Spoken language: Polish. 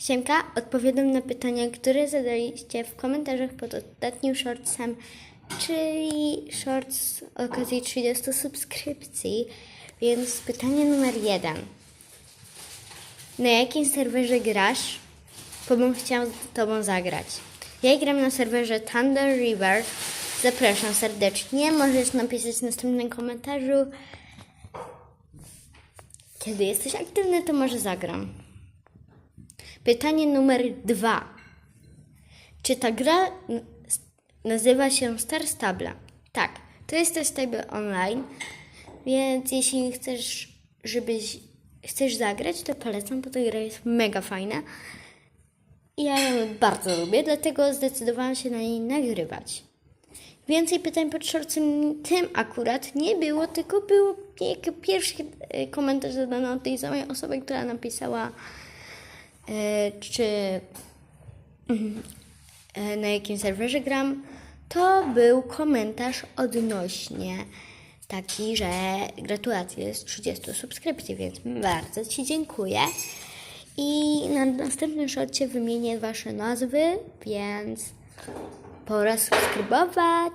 Siemka, odpowiadam na pytania, które zadaliście w komentarzach pod ostatnim shortsem, czyli shorts z okazji 30 subskrypcji. Więc pytanie numer jeden. Na jakim serwerze grasz? Bo bym chciał z Tobą zagrać. Ja gram na serwerze Thunder River. Zapraszam serdecznie. Możesz napisać w następnym komentarzu. Kiedy jesteś aktywny, to może zagram. Pytanie numer dwa. Czy ta gra nazywa się Star Stable? Tak, to jest Star Stable Online, więc jeśli chcesz, żebyś chcesz zagrać, to polecam, bo ta gra jest mega fajna. Ja ją bardzo lubię, dlatego zdecydowałam się na niej nagrywać. Więcej pytań pod shortsem tym akurat nie było, tylko był pierwszy e, komentarz zadany od tej samej osoby, która napisała, czy mhm, e, na jakim serwerze gram. To był komentarz odnośnie taki, że gratulacje z 30 subskrypcji, więc bardzo Ci dziękuję. I na następnym shorcie wymienię Wasze nazwy, więc pora subskrybować.